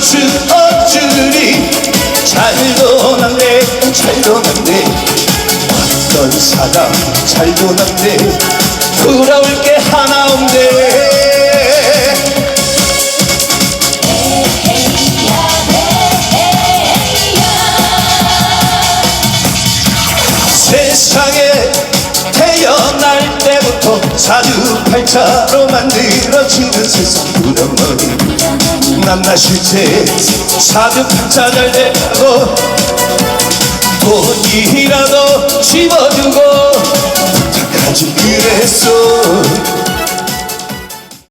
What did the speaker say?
수 없으리 잘도 났네 잘도 났네. 어떤 사람 잘도 났네. 부러울 게 하나 없네. 세상에 태어날 때부터 사주 팔자로 만들어지는 세상. 부러머리 만나실 때잘 되고 돈이라도 집어주고 부탁하지 그랬어